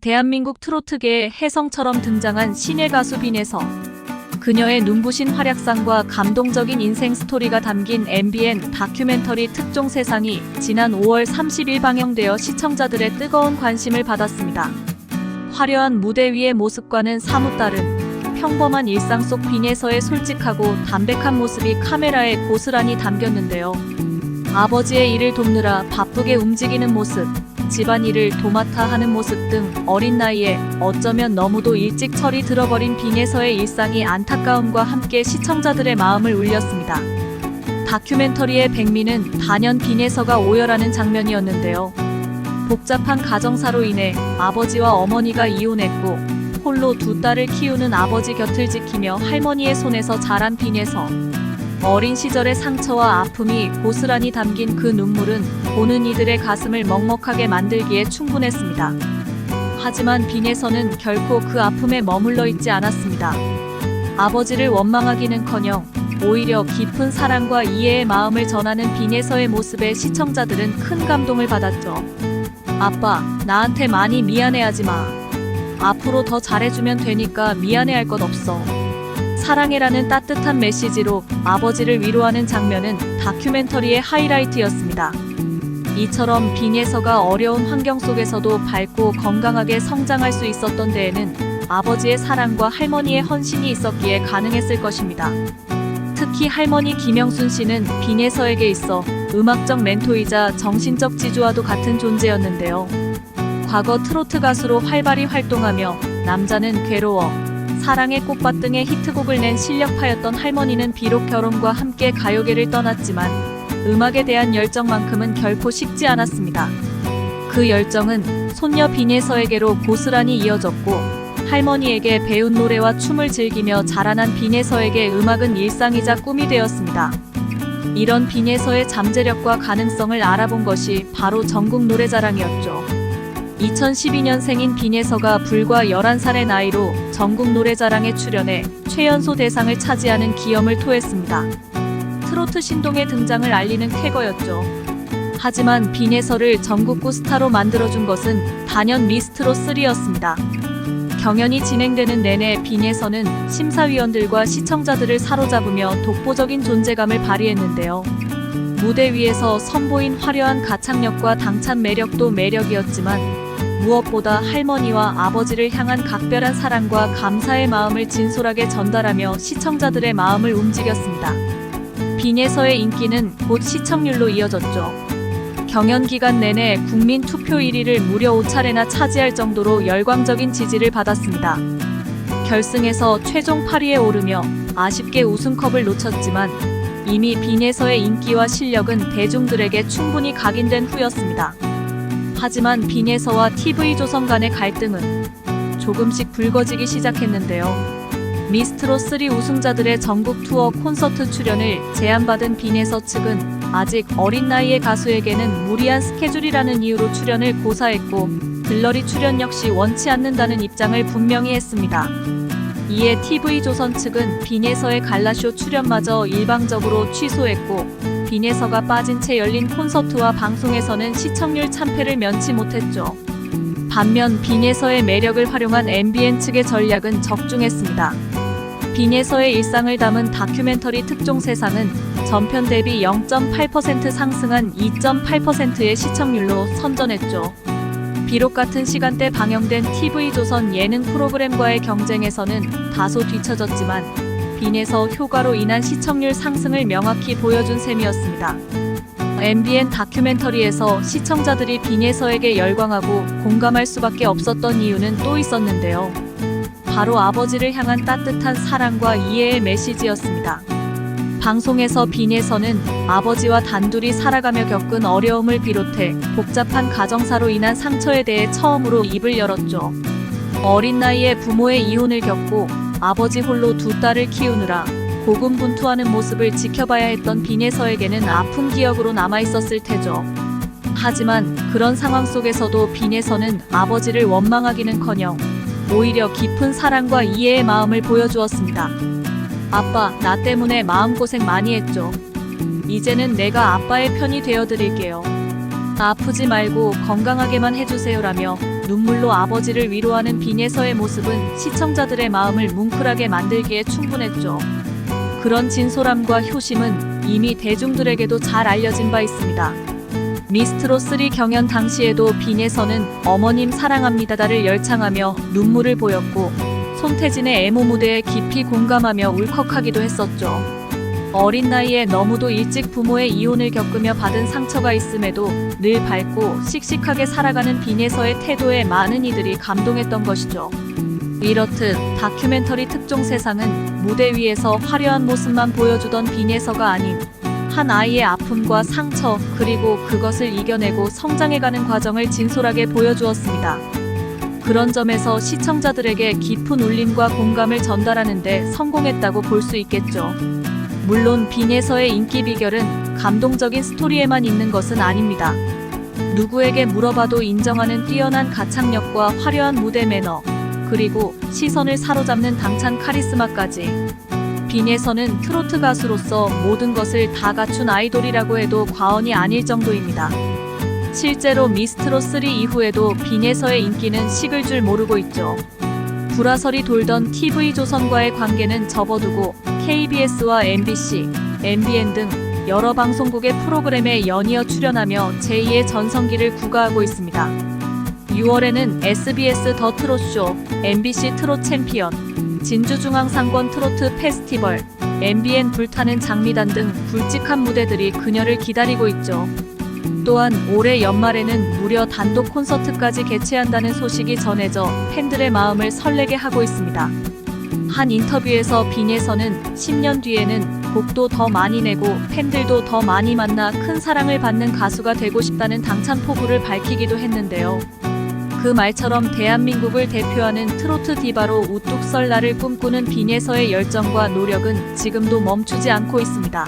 대한민국 트로트계의 혜성처럼 등장한 신예 가수 빈에서 그녀의 눈부신 활약상과 감동적인 인생 스토리가 담긴 MBN 다큐멘터리 특종 세상이 지난 5월 30일 방영되어 시청자들의 뜨거운 관심을 받았습니다. 화려한 무대 위의 모습과는 사뭇 다른 평범한 일상 속 빈에서의 솔직하고 담백한 모습이 카메라에 고스란히 담겼는데요. 아버지의 일을 돕느라 바쁘게 움직이는 모습, 집안일을 도맡아 하는 모습 등 어린 나이에 어쩌면 너무도 일찍 철이 들어버린 빈에서의 일상이 안타까움과 함께 시청자들의 마음을 울렸습니다. 다큐멘터리의 백미는 단연 빈에서가 오열하는 장면이었는데요. 복잡한 가정사로 인해 아버지와 어머니가 이혼했고 홀로 두 딸을 키우는 아버지 곁을 지키며 할머니의 손에서 자란 빈에서 어린 시절의 상처와 아픔이 고스란히 담긴 그 눈물은 보는 이들의 가슴을 먹먹하게 만들기에 충분했습니다. 하지만 빈에서는 결코 그 아픔에 머물러 있지 않았습니다. 아버지를 원망하기는커녕 오히려 깊은 사랑과 이해의 마음을 전하는 빈에서의 모습에 시청자들은 큰 감동을 받았죠. 아빠, 나한테 많이 미안해하지 마. 앞으로 더 잘해주면 되니까 미안해할 것 없어. 사랑해라는 따뜻한 메시지로 아버지를 위로하는 장면은 다큐멘터리의 하이라이트였습니다. 이처럼 빈예서가 어려운 환경 속에서도 밝고 건강하게 성장할 수 있었던 데에는 아버지의 사랑과 할머니의 헌신이 있었기에 가능했을 것입니다. 특히 할머니 김영순 씨는 빈예서에게 있어 음악적 멘토이자 정신적 지주와도 같은 존재였는데요. 과거 트로트 가수로 활발히 활동하며 남자는 괴로워, 사랑의 꽃밭 등의 히트곡을 낸 실력파였던 할머니는 비록 결혼과 함께 가요계를 떠났지만 음악에 대한 열정만큼은 결코 식지 않았습니다. 그 열정은 손녀 빈예서에게로 고스란히 이어졌고 할머니에게 배운 노래와 춤을 즐기며 자라난 빈예서에게 음악은 일상이자 꿈이 되었습니다. 이런 빈예서의 잠재력과 가능성을 알아본 것이 바로 전국 노래자랑이었죠. 2012년생인 빈예서가 불과 11살의 나이로 전국 노래자랑에 출연해 최연소 대상을 차지하는 기염을 토했습니다. 트로트 신동의 등장을 알리는 쾌거였죠. 하지만 빈예서를 전국구 스타로 만들어준 것은 단연 미스트롯3였습니다. 경연이 진행되는 내내 빈예서는 심사위원들과 시청자들을 사로잡으며 독보적인 존재감을 발휘했는데요. 무대 위에서 선보인 화려한 가창력과 당찬 매력도 매력이었지만 무엇보다 할머니와 아버지를 향한 각별한 사랑과 감사의 마음을 진솔하게 전달하며 시청자들의 마음을 움직였습니다. 빈예서의 인기는 곧 시청률로 이어졌죠. 경연 기간 내내 국민 투표 1위를 무려 5차례나 차지할 정도로 열광적인 지지를 받았습니다. 결승에서 최종 8위에 오르며 아쉽게 우승컵을 놓쳤지만 이미 빈에서의 인기와 실력은 대중들에게 충분히 각인된 후였습니다. 하지만 빈에서와 TV조선 간의 갈등은 조금씩 불거지기 시작했는데요. 미스트롯3 우승자들의 전국 투어 콘서트 출연을 제안받은 빈에서 측은 아직 어린 나이의 가수에게는 무리한 스케줄이라는 이유로 출연을 고사했고 들러리 출연 역시 원치 않는다는 입장을 분명히 했습니다. 이에 TV조선 측은 빈에서의 갈라쇼 출연마저 일방적으로 취소했고 빈에서가 빠진 채 열린 콘서트와 방송에서는 시청률 참패를 면치 못했죠. 반면 빈에서의 매력을 활용한 MBN 측의 전략은 적중했습니다. 빈에서의 일상을 담은 다큐멘터리 특종 세상은 전편 대비 0.8% 상승한 2.8%의 시청률로 선전했죠. 비록 같은 시간대 방영된 TV조선 예능 프로그램과의 경쟁에서는 다소 뒤처졌지만 빈에서 효과로 인한 시청률 상승을 명확히 보여준 셈이었습니다. MBN 다큐멘터리에서 시청자들이 빈에서에게 열광하고 공감할 수밖에 없었던 이유는 또 있었는데요. 바로 아버지를 향한 따뜻한 사랑과 이해의 메시지였습니다. 방송에서 빈에서는 아버지와 단둘이 살아가며 겪은 어려움을 비롯해 복잡한 가정사로 인한 상처에 대해 처음으로 입을 열었죠. 어린 나이에 부모의 이혼을 겪고 아버지 홀로 두 딸을 키우느라 고군분투하는 모습을 지켜봐야 했던 빈에서에게는 아픈 기억으로 남아 있었을 테죠. 하지만 그런 상황 속에서도 빈에서는 아버지를 원망하기는커녕 오히려 깊은 사랑과 이해의 마음을 보여주었습니다. 아빠, 나 때문에 마음고생 많이 했죠. 이제는 내가 아빠의 편이 되어 드릴게요. 아프지 말고 건강하게만 해주세요라며 눈물로 아버지를 위로하는 빈예서의 모습은 시청자들의 마음을 뭉클하게 만들기에 충분했죠. 그런 진솔함과 효심은 이미 대중들에게도 잘 알려진 바 있습니다. 미스트로 3 경연 당시에도 빈예서는 어머님 사랑합니다다를 열창하며 눈물을 보였고 손태진의 애모 무대에 깊이 공감하며 울컥하기도 했었죠. 어린 나이에 너무도 일찍 부모의 이혼을 겪으며 받은 상처가 있음에도 늘 밝고 씩씩하게 살아가는 빈예서의 태도에 많은 이들이 감동했던 것이죠. 이렇듯 다큐멘터리 특종 세상은 무대 위에서 화려한 모습만 보여주던 빈예서가 아닌 한 아이의 아픔과 상처 그리고 그것을 이겨내고 성장해가는 과정을 진솔하게 보여주었습니다. 그런 점에서 시청자들에게 깊은 울림과 공감을 전달하는데 성공했다고 볼 수 있겠죠. 물론 빈예서의 인기 비결은 감동적인 스토리에만 있는 것은 아닙니다. 누구에게 물어봐도 인정하는 뛰어난 가창력과 화려한 무대 매너, 그리고 시선을 사로잡는 당찬 카리스마까지. 빈예서는 트로트 가수로서 모든 것을 다 갖춘 아이돌이라고 해도 과언이 아닐 정도입니다. 실제로 미스트로 3 이후에도 빈예서의 인기는 식을 줄 모르고 있죠. 불화설이 돌던 TV조선과의 관계는 접어두고 KBS와 MBC, MBN 등 여러 방송국의 프로그램에 연이어 출연하며 제2의 전성기를 구가하고 있습니다. 6월에는 SBS 더 트롯쇼, MBC 트롯 챔피언, 진주중앙상권 트로트 페스티벌, MBN 불타는 장미단 등 굵직한 무대들이 그녀를 기다리고 있죠. 또한 올해 연말에는 무려 단독 콘서트까지 개최한다는 소식이 전해져 팬들의 마음을 설레게 하고 있습니다. 한 인터뷰에서 빈예서는 10년 뒤에는 곡도 더 많이 내고 팬들도 더 많이 만나 큰 사랑을 받는 가수가 되고 싶다는 당찬 포부를 밝히기도 했는데요. 그 말처럼 대한민국을 대표하는 트로트 디바로 우뚝 설 날을 꿈꾸는 빈예서의 열정과 노력은 지금도 멈추지 않고 있습니다.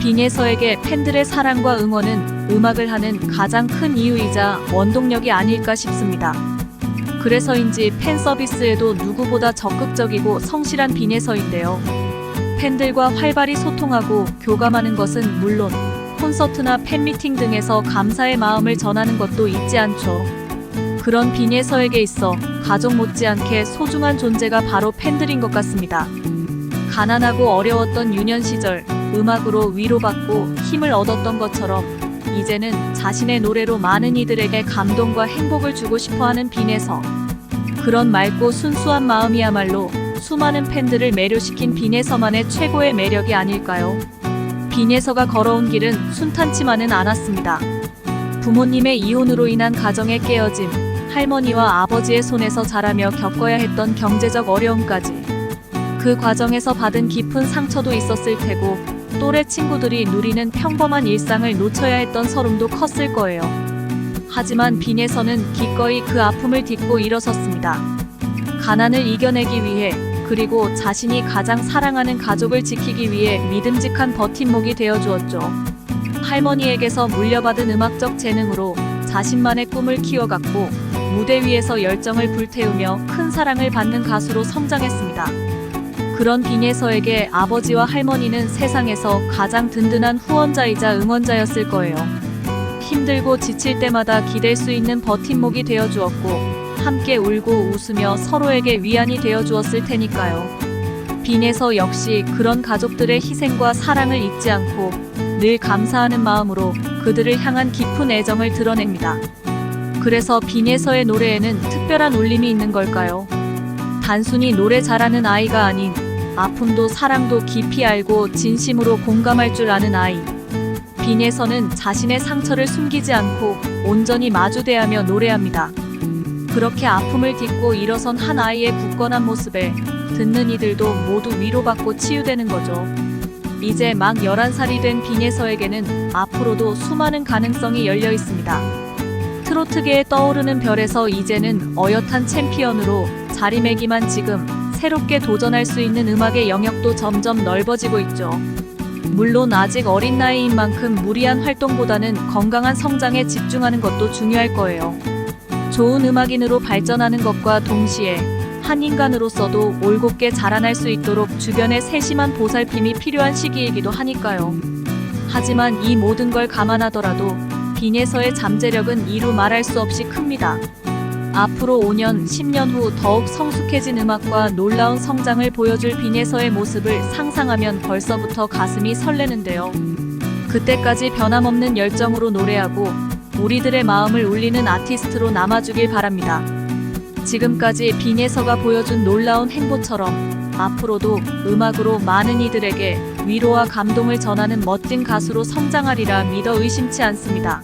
빈예서에게 팬들의 사랑과 응원은 음악을 하는 가장 큰 이유이자 원동력이 아닐까 싶습니다. 그래서인지 팬 서비스에도 누구보다 적극적이고 성실한 빈예서인데요. 팬들과 활발히 소통하고 교감하는 것은 물론 콘서트나 팬미팅 등에서 감사의 마음을 전하는 것도 잊지 않죠. 그런 빈예서에게 있어 가족 못지않게 소중한 존재가 바로 팬들인 것 같습니다. 가난하고 어려웠던 유년 시절 음악으로 위로받고 힘을 얻었던 것처럼 이제는 자신의 노래로 많은 이들에게 감동과 행복을 주고 싶어하는 빈에서 그런 맑고 순수한 마음이야말로 수많은 팬들을 매료시킨 빈에서만의 최고의 매력이 아닐까요? 빈에서가 걸어온 길은 순탄치만은 않았습니다. 부모님의 이혼으로 인한 가정의 깨어짐, 할머니와 아버지의 손에서 자라며 겪어야 했던 경제적 어려움까지 그 과정에서 받은 깊은 상처도 있었을 테고 또래 친구들이 누리는 평범한 일상을 놓쳐야 했던 서름도 컸을 거예요. 하지만 빈에서는 기꺼이 그 아픔을 딛고 일어섰습니다. 가난을 이겨내기 위해 그리고 자신이 가장 사랑하는 가족을 지키기 위해 믿음직한 버팀목이 되어 주었죠. 할머니에게서 물려받은 음악적 재능으로 자신만의 꿈을 키워갔고 무대 위에서 열정을 불태우며 큰 사랑을 받는 가수로 성장했습니다. 그런 빈예서에게 아버지와 할머니는 세상에서 가장 든든한 후원자이자 응원자였을 거예요. 힘들고 지칠 때마다 기댈 수 있는 버팀목이 되어 주었고, 함께 울고 웃으며 서로에게 위안이 되어 주었을 테니까요. 빈에서 역시 그런 가족들의 희생과 사랑을 잊지 않고 늘 감사하는 마음으로 그들을 향한 깊은 애정을 드러냅니다. 그래서 빈에서의 노래에는 특별한 울림이 있는 걸까요? 단순히 노래 잘하는 아이가 아닌 아픔도 사랑도 깊이 알고 진심으로 공감할 줄 아는 아이. 빈에서는 자신의 상처를 숨기지 않고 온전히 마주대하며 노래합니다. 그렇게 아픔을 딛고 일어선 한 아이의 굳건한 모습에 듣는 이들도 모두 위로받고 치유되는 거죠. 이제 막 11살이 된 빈예서에게는 앞으로도 수많은 가능성이 열려 있습니다. 트로트계에 떠오르는 별에서 이제는 어엿한 챔피언으로 자리매김한 지금 새롭게 도전할 수 있는 음악의 영역도 점점 넓어지고 있죠. 물론 아직 어린 나이인 만큼 무리한 활동보다는 건강한 성장에 집중하는 것도 중요할 거예요. 좋은 음악인으로 발전하는 것과 동시에 한 인간으로서도 올곧게 자라날 수 있도록 주변의 세심한 보살핌이 필요한 시기이기도 하니까요. 하지만 이 모든 걸 감안하더라도 빈에서의 잠재력은 이루 말할 수 없이 큽니다. 앞으로 5년, 10년 후 더욱 성숙해진 음악과 놀라운 성장을 보여줄 빈에서의 모습을 상상하면 벌써부터 가슴이 설레는데요. 그때까지 변함없는 열정으로 노래하고 우리들의 마음을 울리는 아티스트로 남아주길 바랍니다. 지금까지 빈에서가 보여준 놀라운 행보처럼 앞으로도 음악으로 많은 이들에게 위로와 감동을 전하는 멋진 가수로 성장하리라 믿어 의심치 않습니다.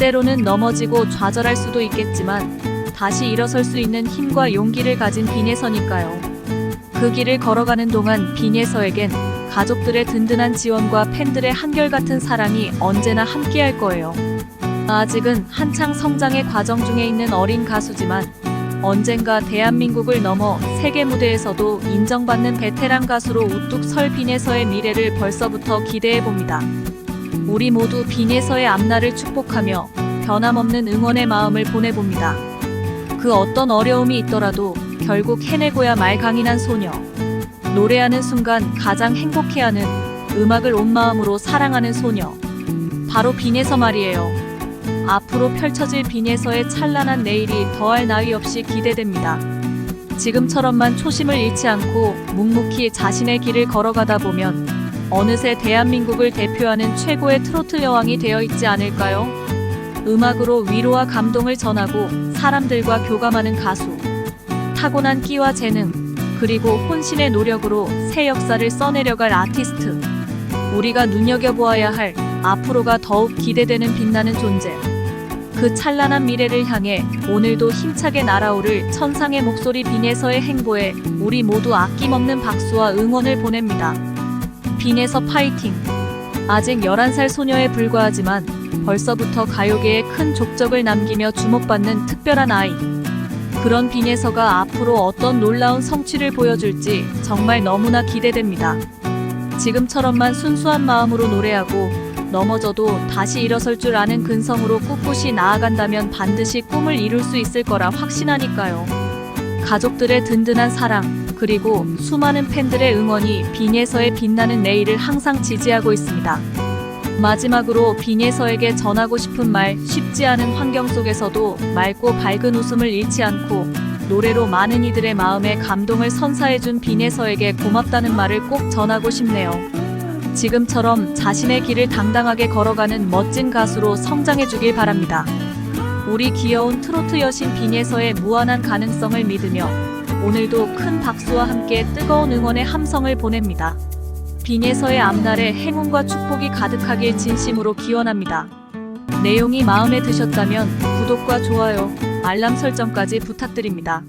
때로는 넘어지고 좌절할 수도 있겠지만 다시 일어설 수 있는 힘과 용기를 가진 빈에서니까요. 그 길을 걸어가는 동안 빈에서에겐 가족들의 든든한 지원과 팬들의 한결같은 사랑이 언제나 함께할 거예요. 아직은 한창 성장의 과정 중에 있는 어린 가수지만 언젠가 대한민국을 넘어 세계 무대에서도 인정받는 베테랑 가수로 우뚝 설 빈에서의 미래를 벌써부터 기대해 봅니다. 우리 모두 빈에서의 앞날을 축복하며 변함없는 응원의 마음을 보내봅니다. 그 어떤 어려움이 있더라도 결국 해내고야 말 강인한 소녀. 노래하는 순간 가장 행복해하는 음악을 온 마음으로 사랑하는 소녀. 바로 빈에서 말이에요. 앞으로 펼쳐질 빈에서의 찬란한 내일이 더할 나위 없이 기대됩니다. 지금처럼만 초심을 잃지 않고 묵묵히 자신의 길을 걸어가다 보면 어느새 대한민국을 대표하는 최고의 트로트 여왕이 되어 있지 않을까요? 음악으로 위로와 감동을 전하고 사람들과 교감하는 가수. 타고난 끼와 재능, 그리고 혼신의 노력으로 새 역사를 써내려갈 아티스트. 우리가 눈여겨보아야 할 앞으로가 더욱 기대되는 빛나는 존재. 그 찬란한 미래를 향해 오늘도 힘차게 날아오를 천상의 목소리 빈에서의 행보에 우리 모두 아낌없는 박수와 응원을 보냅니다. 빈에서 파이팅! 아직 11살 소녀에 불과하지만 벌써부터 가요계에 큰 족적을 남기며 주목받는 특별한 아이. 그런 빈에서가 앞으로 어떤 놀라운 성취를 보여줄지 정말 너무나 기대됩니다. 지금처럼만 순수한 마음으로 노래하고 넘어져도 다시 일어설 줄 아는 근성으로 꿋꿋이 나아간다면 반드시 꿈을 이룰 수 있을 거라 확신하니까요. 가족들의 든든한 사랑, 그리고 수많은 팬들의 응원이 빈에서의 빛나는 내일을 항상 지지하고 있습니다. 마지막으로 빈에서에게 전하고 싶은 말 쉽지 않은 환경 속에서도 맑고 밝은 웃음을 잃지 않고 노래로 많은 이들의 마음에 감동을 선사해준 빈에서에게 고맙다는 말을 꼭 전하고 싶네요. 지금처럼 자신의 길을 당당하게 걸어가는 멋진 가수로 성장해주길 바랍니다. 우리 귀여운 트로트 여신 빈에서의 무한한 가능성을 믿으며 오늘도 큰 박수와 함께 뜨거운 응원의 함성을 보냅니다. 빈에서의 앞날에 행운과 축복이 가득하길 진심으로 기원합니다. 내용이 마음에 드셨다면 구독과 좋아요, 알람 설정까지 부탁드립니다.